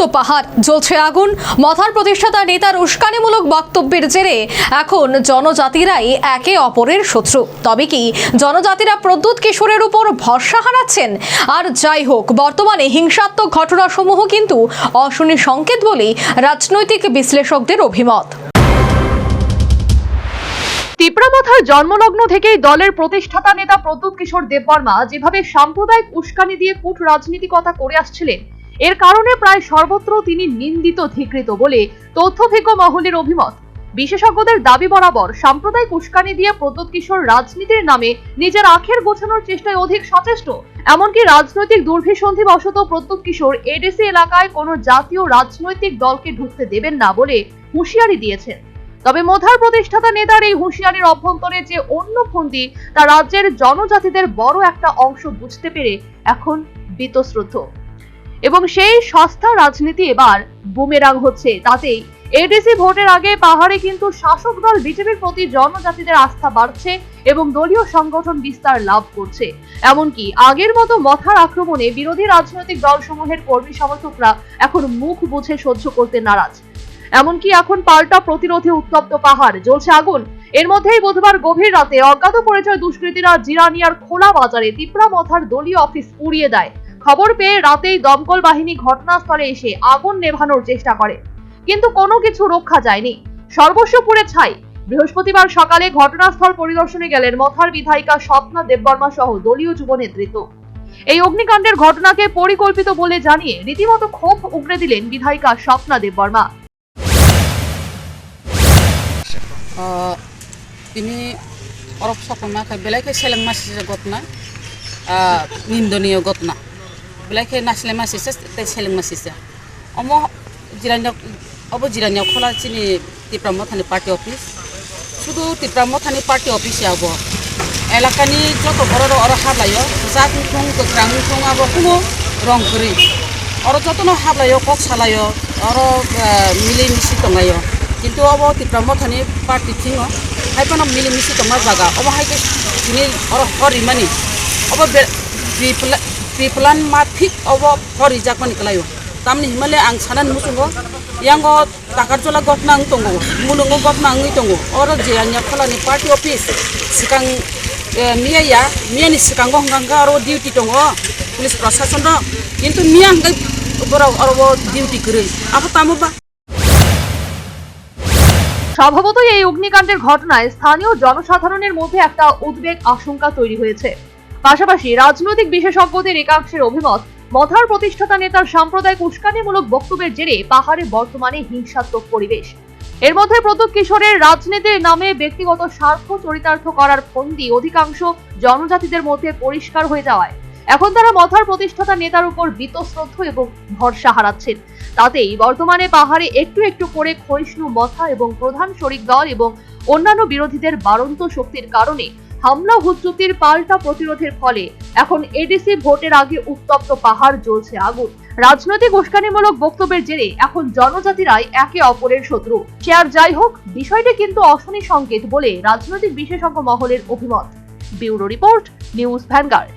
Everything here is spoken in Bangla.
উত্তপ্ত পাহাড়। জ্বলছে আগুন। মথার প্রতিষ্ঠাতা নেতার উস্কানিমূলক বক্তব্যের জেরে এখন জনজাতিরাই একে অপরের শত্রু। তবে কি জনজাতিরা প্রদ্যুৎ কিশোরের উপর ভরসা হারাচ্ছেন? আর যাই হোক, বর্তমানে হিংসাত্মক ঘটনাসমূহ কিন্তু অশনি সংকেত বলেই রাজনৈতিক বিশ্লেষকদের অভিমত। তিপ্রামাথার জন্মলগ্ন থেকেই দলের প্রতিষ্ঠাতা নেতা প্রদ্যুৎ কিশোর দেববর্মা যেভাবে সাম্প্রদায়িক উস্কানি দিয়ে কূট রাজনীতিকতা করে আসছিলেন এর কারণে প্রায় সর্বত্র তিনি নিন্দিত, ধিকৃত বলে তথ্যভিজ্ঞ মহলের অভিমত। বিশেষজ্ঞদের দাবি বরাবর সাম্প্রদায়িক উস্কানি দিয়ে প্রদ্যুৎ কিশোর রাজনীতির নামে নিজের আখের গোছানোর চেষ্টায় অধিক সচেষ্ট। এমনকি রাজনৈতিক দুর্ভিসন্ধি বশত প্রদ্যুৎ কিশোর এডিসি এলাকায় কোনো জাতীয় রাজনৈতিক দলকে ঢুকতে দেবেন না বলে হুঁশিয়ারি দিয়েছেন। তবে মোধার প্রতিষ্ঠাতা নেতার এই হুঁশিয়ারির অভ্যন্তরে যে অন্য ফন্দি, তা রাজ্যের জনজাতিদের বড় একটা অংশ বুঝতে পেরে এখন বীতশ্রদ্ধ। এবং সেই সস্তা রাজনীতি এবার বুমেরাং হচ্ছে। তাতেই এডিসি ভোটের আগে পাহাড়ে কিন্তু শাসক দল বিজেপির প্রতি জনজাতিদের আস্থা বাড়ছে এবং দলীয় সংগঠন বিস্তার লাভ করছে। এমনকি আগের মতো মথার আক্রমণে বিরোধী রাজনৈতিক দলসমূহের কর্মী সমর্থকরা এখন মুখ বুঝে সহ্য করতে নারাজ। এমনকি এখন পাল্টা প্রতিরোধে উত্তপ্ত পাহাড়, জ্বলছে আগুন। এর মধ্যেই বুধবার গভীর রাতে অজ্ঞাত পরিচয় দুষ্কৃতীরা জিরানিয়ার খোলা বাজারে তিপ্রা মথার দলীয় অফিস পুড়িয়ে দেয়। খবর পেয়ে রাতেই দমকল বাহিনী ঘটনাস্থলে এসে আগুন নেভানোর চেষ্টা করে। কিন্তু কোনো কিছু রক্ষা যায়নি। সর্বস্ব পুড়ে ছাই। বৃহস্পতিবার সকালে ঘটনাস্থল পরিদর্শনে গেলেন মথার বিধায়িকা স্বপ্না দেববর্মা সহ দলীয় যুব নেতৃত্ব। এই অগ্নিকাণ্ডের ঘটনাকে পরিকল্পিত বলে জানিয়ে রীতিমতো ক্ষোভ উগড়ে দিলেন বিধায়িকা Swapna Debbarma. kay belai kay seleng masih gotna uh, নিন্দনীয় ঘটনা। Sa tay seleng masih sa omo Jirania of Jirania খোলা চিনি তিপ্রাম থানি পার্টি অফিস শুধু তিপ্রাম থানি পার্টি অফিসে আব এলাকানি যত বড় অর হাবলায় জাত মুখং গোগ্রাং মুখং আব কোনো রং করি অর যতন হাবলায় কক সালায় অর মিলি মিশি টঙ্গায় কিন্তু অব তিপ্রাম থানি পার্টি থিঙ হাইপানো মিলি মিশি টঙ্গা জাগা অব হাইকে চিনি অর হরি মানি অব অব হরি জাকমানি কলায় tamni himale ang sanan musungo yango takarjola gotna ang tongo mulungo gotna ang tongo oro je anya khala ni party office sikang miya ya miya ni sikang gong ganga oro duty tongo police প্রশাসন ro কিন্তু miya ang boro oro duty করে apa tamu ba স্বভাবতই এই অগ্নিকাণ্ডের ঘটনায় স্থানীয় জনসাধারণের মধ্যে একটা উদ্বেগ আশঙ্কা তৈরি হয়েছে পাশাপাশি রাজনৈতিক বিশেষজ্ঞদের একাংশের অভিমত, মথার প্রতিষ্ঠাতা নেতার সাম্প্রদায়িক উস্কানিমূলক বক্তব্যের জেরে পাহাড়ে বর্তমানে হিংসাত্মক পরিবেশ। এর মধ্যে প্রদ্যুৎ কিশোরের রাজনীতির নামে ব্যক্তিগত স্বার্থ চরিতার্থ করার ফন্দি অধিকাংশ জনজাতিদের মধ্যে পরিষ্কার হয়ে যাওয়ায়। এখন তারা মথার প্রতিষ্ঠাতা নেতার উপর বীতশ্রদ্ধ এবং ভরসা হারাচ্ছেন। তাতেই বর্তমানে পাহাড়ে একটু একটু করে ক্ষয়িষ্ণু মথা এবং প্রধান শরিক দল এবং অন্যান্য বিরোধীদের বাড়ন্ত শক্তির কারণে হামলা হুজ্জুতির পাল্টা প্রতিরোধের ফলে এখন এডিসি ভোটের আগে উত্তপ্ত পাহাড় জ্বলছে আগুন। রাজনৈতিক উস্কানিমূলক বক্তব্যের জেরে এখন জনজাতিরাই একে অপরের শত্রু। সে আর যাই হোক, বিষয়টি কিন্তু অশনি সংকেত বলে রাজনৈতিক বিশেষজ্ঞ মহলের অভিমত। Bureau report, News Vanguard.